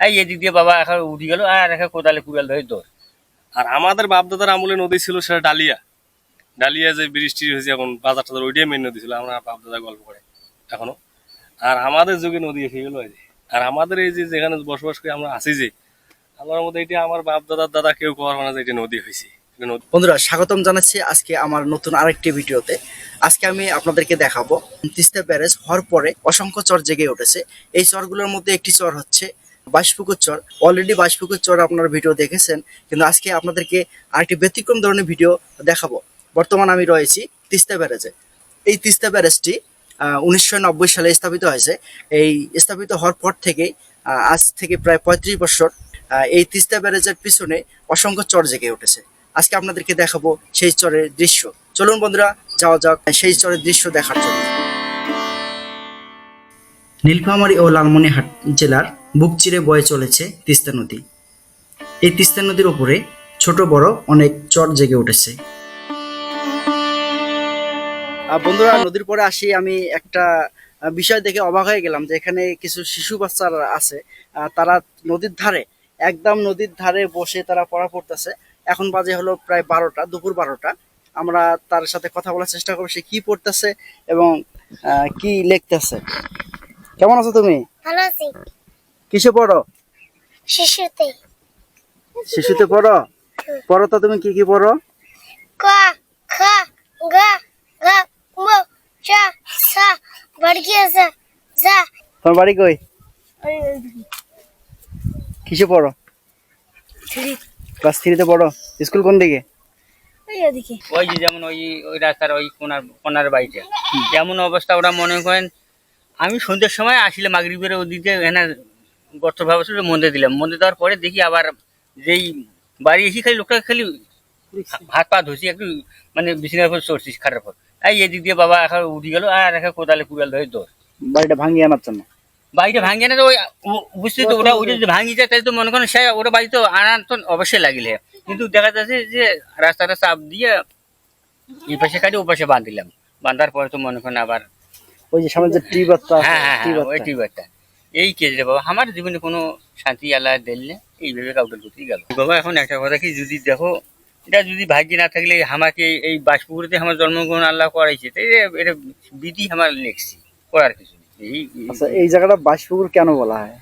এই এদিক দিয়ে বাবা এখন উঠে গেল আর এখন কোদালে কুড়াল ধরে দৌড়। আর আমাদের বাপদাদার আমলে নদী ছিল সেটা ডালিয়া। ডালিয়া যে বৃষ্টি হয়েছে এখন বাজার টাজার ওইটাই মেন নদী ছিল আমরা বাপদাদা গল্প করে এখনও। আর আমাদের যুগে নদী এসে গেল এই যে। আর আমাদের এই যে যেখানে বসবাস করে আমরা আছি যে আমার মধ্যে এটা আমার বাপ দাদার দাদা কেউ করার মানে যে এটা নদী হয়েছে। বন্ধুরা স্বাগতম জানাচ্ছি আজকে আমার নতুন আরেকটি ভিডিওতে। আজকে আমি আপনাদেরকে দেখাবো তিস্তা ব্যারেজ হওয়ার পরে অসংখ্য চর জেগে উঠেছে। এই চরগুলোর মধ্যে একটি চর হচ্ছে বাইশপুকুর চর। অলরেডি বাইশপুকুর চর আপনারা ভিডিও দেখেছেন। কিন্তু আজকে আপনাদেরকে আরেকটি ব্যতিক্রম ধরনের ভিডিও দেখাবো। বর্তমান আমি রয়েছি তিস্তা ব্যারেজে। এই তিস্তা ব্যারেজটি উনিশশো নব্বই সালে স্থাপিত হয়েছে। এই স্থাপিত হওয়ার পর থেকেই আজ থেকে প্রায় পঁয়ত্রিশ বছর এই তিস্তা ব্যারেজের পিছনে অসংখ্য চর জেগে উঠেছে। আজকে আপনাদেরকে দেখাবো সেই চরের দৃশ্য। চলুন বন্ধুরা, যাওয়া যাক সেই চরের দৃশ্য দেখার জন্য। নীলফামারী ও লালমনিরহাট জেলার বুক চিরে বয়ে চলেছে তিস্তা নদী। এই তিস্তা নদীর উপরে ছোট বড় অনেক চর জেগে উঠেছে। বন্ধুরা, নদীর পরে আসি আমি একটা বিষয় দেখে অবাক হয়ে গেলাম যে এখানে কিছু শিশু বাচ্চারা আছে। তারা নদীর ধারে, একদম নদীর ধারে বসে তারা পড়া পড়তেছে। এখন বাজে হলো প্রায় বারোটা, দুপুর বারোটা। আমরা তার সাথে কথা বলার চেষ্টা করব সে কি পড়তেছে এবং কি লিখতেছে। কেমন আছো তুমি? ভালো আছি। কিসে পড়ো? শিশুতে শিশুতে পড়ো? পড়ো তো তুমি কি কি পড়ো? ক খ গ ঘ ম চ স বর্গি আছে যা তোমার বাড়ি কই? কিসে পড়ো? ক্লাস থ্রিতে পড়ো। স্কুল কোন দিকে? ওই ওই যে যেমন ওই ওই রাস্তার ওই কোনার কোনার বাড়িটা। যেমন অবস্থা ওরা মনে করেন আমি সন্ধ্যের সময় আসলে মাগরিবের ওদিকে এখানে গর্ত ভাবছিল মন্দির দিলাম। মন্দির দেওয়ার পরে দেখি আবার যেই বাড়ি এসে খালি লোকটা খালি হাত পা ধুছি একটু মানে বিছানার উপর চড়ছিস খাটার পর। এই এদিক দিয়ে বাবা এখন উঠে গেল আর এখন কোদালে কুড়াল ধরে দৌড়। বাড়িটা ভাঙিয়ে আনার জন্য? বাড়িটা ভাঙে না তো ওই ও- বুঝতে তো ওরা ওইটা যদি ভাঙি যায় তাহলে তো মনে করেন সে ওরা বাড়ি তো আনার তো অবশ্যই লাগিলে। কিন্তু দেখা যাচ্ছে যে রাস্তাটা চাপ দিয়ে এই পাশে কাটে ও পাশে বাঁধিলাম। বাঁধার পরে তো মনে করেন আবার ওই যে সামনে যে টি হ্যাঁ হ্যাঁ হ্যাঁ ওই টিউবারটা এই কেস রে বাবা আমার জীবনে কোনো শান্তি আল্লাহ দিল না। এইভাবে কাউকে করতেই গেল। বাবা এখন একটা কথা কি যদি দেখো এটা যদি ভাগ্যে না থাকলে আমাকে এই বাসপুকুরিতে আমার জন্মগ্রহণ আল্লাহ করাইছে তাই এটা বিধি আমার লেখছি করার কিছু এই এই- আচ্ছা জায়গাটা বাইশপুকুর কেন বলা হয়?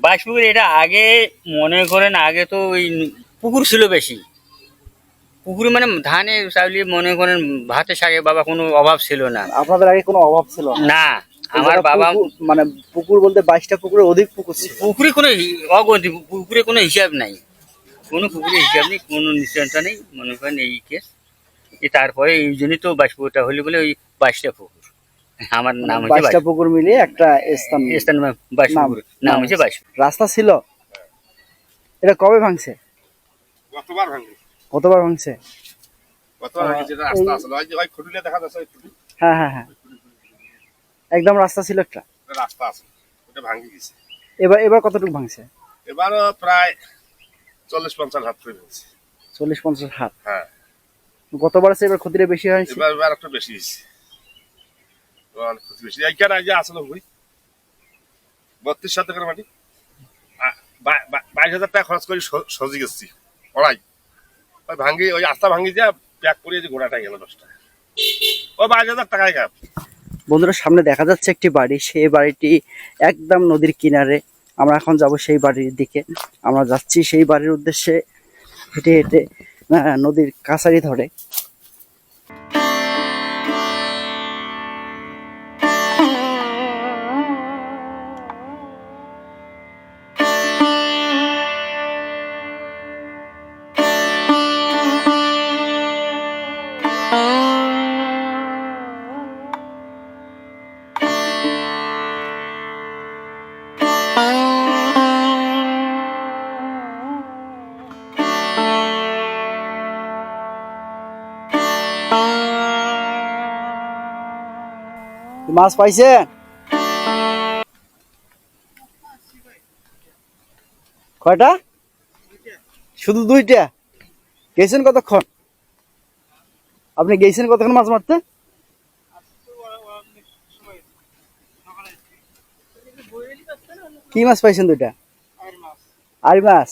বাসপুকুর এটা আগে মনে করেন আগে তো ওই পুকুর ছিল বেশি। পুকুর মানে ধানে চাউলি মনে করেন ভাতে শাকে বাবা কোনো অভাব ছিল না। আপনাদের আগে কোনো অভাব ছিল না? এই আমার বাবা পুকুর- মানে পুকুর বলতে বাইশটা পুকুরে অধিক পুকুর পুকুরে কোনো হি- পুকুরে কোনো হিসাব নাই। কোনো পুকুরে হিসাব নেই কোনো নিশ্চয়তা নেই মনে করেন এই কেস তারপরে এই জন্যই তো বাসপুকুরটা হলে বলে ওই বাইশটা পুকুর। আমার নাম হচ্ছে বাইশটা পুকুর মিলিয়ে একটা স্থান বাইশ- স্থান বাসপুকুর নাম- নাম হচ্ছে বাইশ রাস্তা ছিল। এটা কবে ভাঙছে? গতবার ভাঙি কতবার ভাঙছে? গতবার ভাঙি যেটা রাস্তা আছে ওই যে ওই খুঁটিলে দেখা যাচ্ছে ওই খুঁটি। হ্যাঁ হ্যাঁ হ্যাঁ। একদম রাস্তা ছিল একটা। রাস্তা আছে ওটা ভাঙি গেছে। এবার এবার কতটুকু ভাঙছে? এবারও প্রায় চল্লিশ পঞ্চাশ হাত করে হয়েছে চল্লিশ পঞ্চাশ হাত? হ্যাঁ। গতবার আছে এবার ক্ষতিটা বেশি হয়েছে? এবার এবার একটু বেশি হয়েছে। অনেক ক্ষতি বেশি। এইখানে আছে না ভুই বত্রিশ শতকের মাটি। বাইশ হাজার টাকা খরচ করে সজি গেছি। ওরাই ওই ভাঙ্গি ওই আস্তা ভাঙ্গি যা প্যাক করে যে গোড়াটা গেল দশটা ওই বাইশ হাজার টাকায় গাপ বন্ধুরা, সামনে দেখা যাচ্ছে একটি বাড়ি। সেই বাড়িটি একদম নদীর কিনারে। আমরা এখন যাব সেই বাড়ির দিকে। আমরা যাচ্ছি সেই বাড়ির উদ্দেশ্যে হেঁটে হেঁটে নদীর কাছারি ধরে। মাছ পাইছে কয়টা? শুধু দুইটা? গেছেন কতক্ষণ? আপনি গেছেন কতক্ষণ মাছ মারতে? কি মাছ পাইছেন দুইটা? আরি মাছ।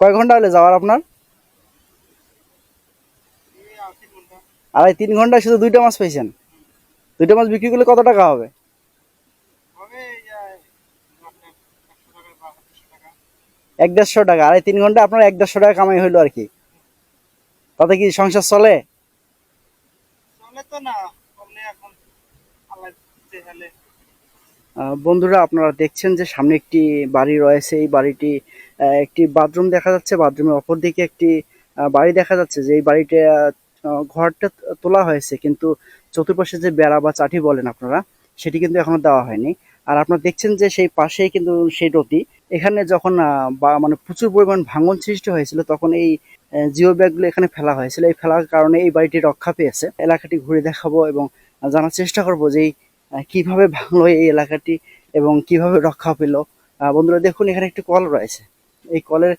কয় ঘণ্টা হলে যাওয়ার আপনার? আড়াই তিন ঘন্টায় শুধু দুইটা মাছ পেয়েছেন দুইটা মাছ বিক্রি করলে কত টাকা হবে? এক দেড়শো টাকা। আড়াই তিন ঘণ্টা আপনার এক দেড়শো টাকা কামাই হইল আর কি। তাতে কি সংসার চলে? বন্ধুরা আপনারা দেখছেন যে সামনে একটি বাড়ি রয়েছে। এই বাড়িটি একটি বাথরুম দেখা যাচ্ছে। বাথরুমের অপর দিকে একটি বাড়ি দেখা যাচ্ছে যে এই বাড়িটা ঘরটা তোলা হয়েছে, কিন্তু চতুর্পাশে যে বেড়া বা চাঠি বলেন আপনারা, সেটি কিন্তু এখনও দেওয়া হয়নি। আর আপনারা দেখছেন যে সেই পাশেই কিন্তু সেই নদী, এখানে যখন বা মানে প্রচুর পরিমাণ ভাঙন সৃষ্টি হয়েছিল, তখন এই জিও ব্যাগগুলো এখানে ফেলা হয়েছিল। এই ফেলার কারণে এই বাড়িটি রক্ষা পেয়েছে। এলাকাটি ঘুরে দেখাবো এবং জানার চেষ্টা করব যে কীভাবে ভাঙলো এই এলাকাটি এবং কীভাবে রক্ষা পেল। বন্ধুরা, দেখুন, এখানে একটি কল রয়েছে। এই কলের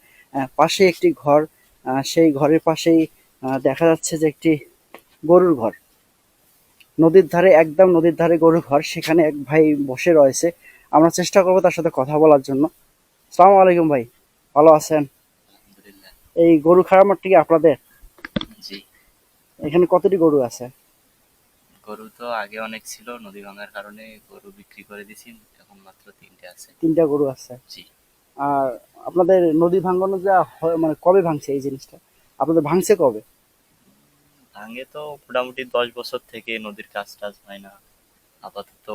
পাশে একটি ঘর সেই ঘরের পাশেই দেখা যাচ্ছে যে একটি গরুর ঘর। নদীর ধারে একদম নদীর ধারে গরুর ঘর সেখানে এক ভাই বসে রয়েছে। আমরা চেষ্টা করব তার সাথে কথা বলার জন্য। সালাম আলাইকুম ভাই ভালো আছেন? এই গরু খারামারটি কি আপনাদের? জি। এখানে কতটি গরু আছে? গরু তো আগে অনেক ছিল নদী ভাঙার কারণে গরু বিক্রি করে দিছি এখন মাত্র তিনটে আছে। তিনটা গরু আছে? জি। আর আপনাদের নদী ভাঙানো যা মানে কবে ভাঙছে এই জিনিসটা? আপনাদের ভাঙছে কবে? ভাঙে তো মোটামুটি দশ বছর থেকে নদীর কাজ টাজ হয় না। আপাতত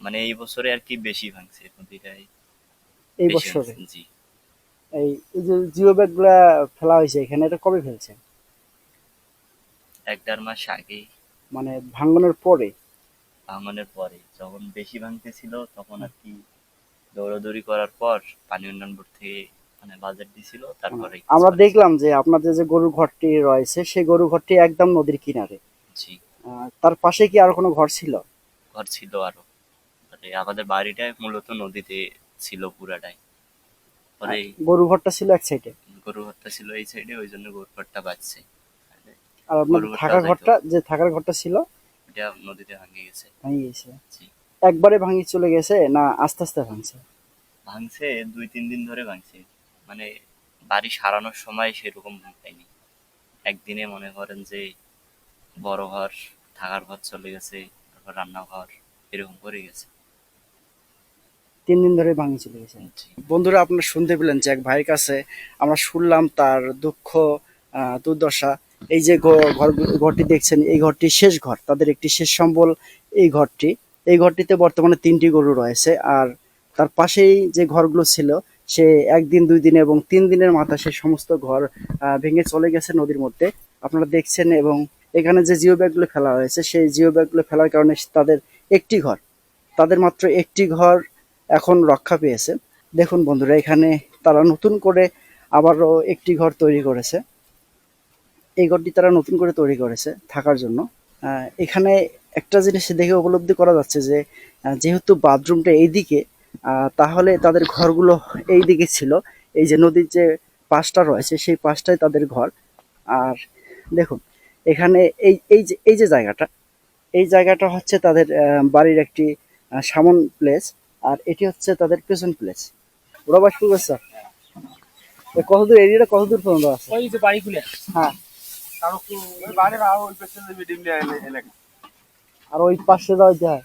মানে এই বছরে আর কি বেশি ভাঙছে নদীটাই। এই বছরে? জি। এই যে জিও ব্যাগগুলা ফেলা হয়েছে এখানে এটা কবে ফেলছে এক দেড় মাস আগেই। মানে ভাঙনের পরে? ভাঙনের পরে। যখন বেশি ভাঙতেছিল তখন আর কি দৌড়াদৌড়ি করার পর পানি উন্নয়ন বোর্ড থেকে মানে বাজেট দিছিল তারপরে আমরা দেখলাম যে আপনাদের যে গরুর ঘরটি রয়েছে সেই গরুর ঘরটি একদম নদীর কিনারে। জি। তার পাশে কি আর কোনো ঘর ছিল? ঘর ছিল আরও। মানে আমাদের বাড়িটাই মূলত নদীতে ছিল পুরাটাই। পরে গরু ঘরটা ছিল এক সাইডে গরু ঘরটা ছিল এই সাইডে ওই জন্য গরু ঘরটা বাঁচছে। আর আপনার থাকার ঘরটা যে থাকার ঘরটা ছিল? এটা নদীতে ভাঙে গেছে। ভেঙে গেছে। জি। একবারে ভাঙি চলে গেছে না আস্তে আস্তে ভাঙছে? ভাঙছে দুই তিন দিন ধরে ভাঙছে। মানে বাড়ি সারানোর সময় সেরকম ভাঙায়নি একদিনে মনে করেন যে বড় ঘর থাকার ঘর চলে গেছে তারপর রান্নাঘর এরকম করে গেছে। তিন দিন ধরে ভাঙি চলে গেছে। বন্ধুরা আপনারা শুনতে পেলেন যে এক ভাইয়ের কাছে আমরা শুনলাম তার দুঃখ আহ, দুর্দশা। এই যে ঘর ঘরটি দেখছেন এই ঘরটি শেষ ঘর তাদের একটি শেষ সম্বল এই ঘরটি। এই ঘরটিতে বর্তমানে তিনটি গরু রয়েছে আর তার পাশেই যে ঘরগুলো ছিল সে একদিন, দুই দিন এবং তিন দিনের মাথায় সে সমস্ত ঘর ভেঙে চলে গেছে নদীর মধ্যে। আপনারা দেখছেন এবং এখানে যে জিও ব্যাগগুলো ফেলা হয়েছে, সেই জিও ব্যাগগুলো ফেলার কারণে তাদের একটি ঘর, তাদের মাত্র একটি ঘর এখন রক্ষা পেয়েছে। দেখুন বন্ধুরা, এখানে তারা নতুন করে আবারও একটি ঘর তৈরি করেছে। এই ঘরটি তারা নতুন করে তৈরি করেছে থাকার জন্য। এখানে একটা জিনিস দেখে উপলব্ধি করা যাচ্ছে যে যেহেতু বাথরুমটা এইদিকে তাহলে তাদের ঘরগুলো এই দিকে ছিল। এই যে নদীর যে পাশটা রয়েছে সেই পাশটাই তাদের ঘর। আর দেখুন এখানে এই এই যে এই যে জায়গাটা এই জায়গাটা হচ্ছে তাদের বাড়ির একটি সামন প্লেস আর এটি হচ্ছে তাদের পেছন প্লেস ওরা বাস করছে কতদূর এরিয়াটা কতদূর পর্যন্ত আছে? ওই যে বাড়ি খুলে হ্যাঁ আর ওই পাশে দেওয়া যায়।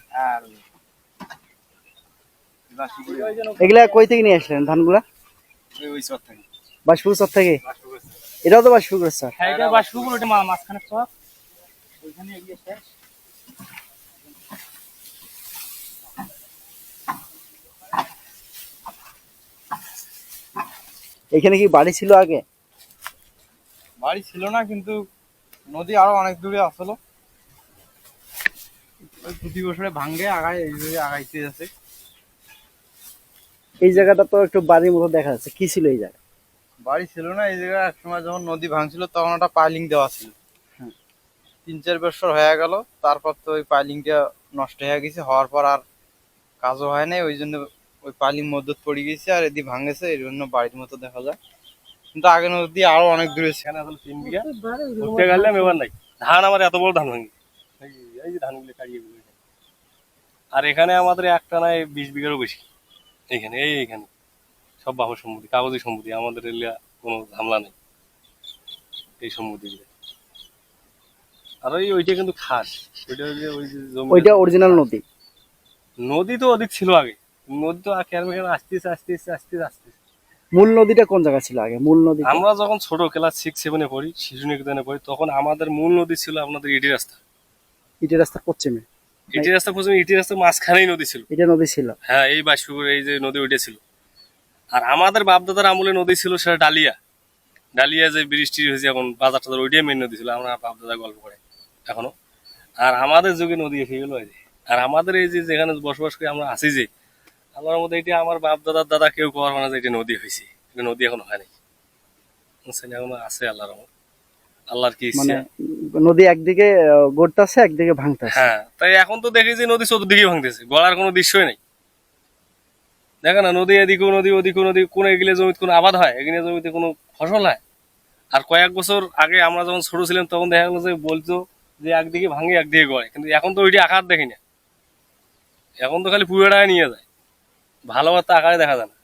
এগুলা কই থেকে নিয়ে আসলেন? ধানগুলা? বাসপুর চর থেকে? এটাও তো বাসপুর স্যার হ্যাঁ এটা বাস ওটা মাঝখানে চর। ওইখানে এগিয়ে শেষ এখানে কি বাড়ি ছিল আগে? বাড়ি ছিল না কিন্তু নদী আরও অনেক দূরে আসলো। প্রতি বছরে ভাঙ্গে আগায় এইভাবে আগাইতে যাচ্ছে। এই জায়গাটা তো একটু বাড়ির মতো দেখা যাচ্ছে। কি ছিল এই জায়গা? বাড়ি ছিল না এই জায়গায় একসময় যখন নদী ভাঙছিল তখন একটা পাইলিং দেওয়া ছিল। হ্যাঁ। তিন চার বছর হয়ে গেল তারপর তো ওই পাইলিংটা নষ্ট হয়ে গেছে হওয়ার পর আর কাজও হয় নাই ওই জন্য ওই পাইলিং মধ্যত পড়ে গেছে আর এদিকে ভাঙেছে এই জন্য বাড়ির মতো দেখা যায়। কিন্তু আগে নদী আরও অনেক দূরে আসলে তিন বিঘা। ঘুরতে গেলাম এবার নাই। ধান আমার এত বড় ধান ভাঙি। এই- যে ধানগুলো গুলো আর এখানে আমাদের একটা নাই বিশ বিঘারও বেশি। এইখানে এই এইখানে সব বাবার সম্মতি কাগজি সম্মতি আমাদের এলিয়া কোনো ঝামেলা নেই। এই সম্মতি আর ওই ওইটা কিন্তু খাস ওইটা ওই যে ওই যে জমি ওইটা অরিজিনাল নদী। নদী তো অধিক ছিল আগে। নদী তো কেরমেখান আসতেছে আসতেছে আসতেছে আসতেছে মূল নদীটা কোন জায়গা ছিল আগে? মূল নদী আমরা যখন ছোট ক্লাস সিক্স সেভেনে পড়ি শিশু নিকেতনে পড়ি তখন আমাদের মূল নদী ছিল আপনাদের ইটি রাস্তা। ইটের রাস্তা পশ্চিমে। ইটি রাস্তা প্রথমে ইটি রাস্তা মাঝখানেই নদী ছিল। এটা নদী ছিল। হ্যাঁ এই বাসপুকুর এই যে নদী ওইটা ছিল। আর আমাদের বাপদাদার আমলে নদী ছিল সেটা ডালিয়া। ডালিয়া যে বৃষ্টি হয়েছে এখন বাজার টাজার ওইটাই মেন নদী ছিল। আমরা বাপদাদা গল্প করে এখনও। আর আমাদের যুগে নদী এসে গেল এই যে। আর আমাদের এই যে যেখানে বসবাস করে আমরা আছি যে আল্লাহর মধ্যে এটা আমার বাপ দাদার দাদা কেউ কওয়ার মানে যে এটা নদী হয়েছে। এটা নদী এখন হয় নাই। বুঝছেন? আছে আল্লাহর রহমত। আল্লাহর কি মানে নদী একদিকে গড়তেছে একদিকে ভাঙতেছে। হ্যাঁ তাই এখন তো দেখি যে নদী চতুর্দিকে ভাঙতেছে। গড়ার কোনো দৃশ্যই নেই। দেখো না নদী এদিকেও নদী ওদিকেও নদী কোন এগুলো জমিতে কোনো আবাদ হয়? এগুলো জমিতে কোনো ফসল হয়? আর কয়েক বছর আগে আমরা যখন ছোট ছিলাম তখন দেখা গেলো যে বলতো যে একদিকে ভাঙে একদিকে গড়ে। কিন্তু এখন তো ওইটি আকার দেখি না। এখন তো খালি পুরোটাই নিয়ে যায়। ভালো আকারে দেখা যায় না।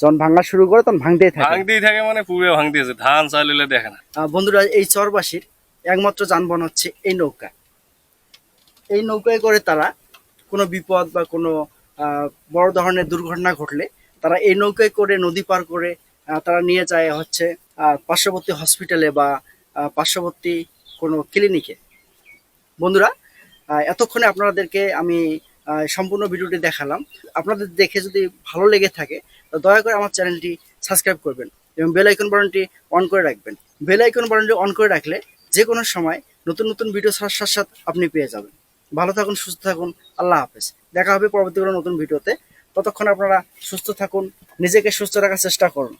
যখন ভাঙা শুরু করে তখন ভাঙতেই থাকে। ভাঙতেই থাকে মানে পুরো ভাঙতেছে ধান চাল হলে দেখে না। বন্ধুরা এই চরবাসীর একমাত্র যানবাহন হচ্ছে এই নৌকা এই নৌকায় করে তারা কোনো বিপদ বা কোনো বড় ধরনের দুর্ঘটনা ঘটলে তারা এই নৌকায় করে নদী পার করে তারা নিয়ে যায় হচ্ছে পার্শ্ববর্তী হসপিটালে বা পার্শ্ববর্তী কোনো ক্লিনিকে বন্ধুরা এতক্ষণে আপনাদেরকে আমি সম্পূর্ণ ভিডিওটি দেখালাম। আপনাদের দেখে যদি ভালো লেগে থাকে তো দয়া করে আমার চ্যানেলটি সাবস্ক্রাইব করবেন এবং বেল আইকন বাটনটি অন করে রাখবেন। বেল আইকন বাটনটি অন করে রাখলে যে কোনো সময় নতুন নতুন ভিডিও সাথে সাথে আপনি পেয়ে যাবেন। ভালো থাকুন, সুস্থ থাকুন, আল্লাহ হাফেজ। দেখা হবে পরবর্তী কোনো নতুন ভিডিওতে। ততক্ষণ আপনারা সুস্থ থাকুন, নিজেকে সুস্থ রাখার চেষ্টা করুন।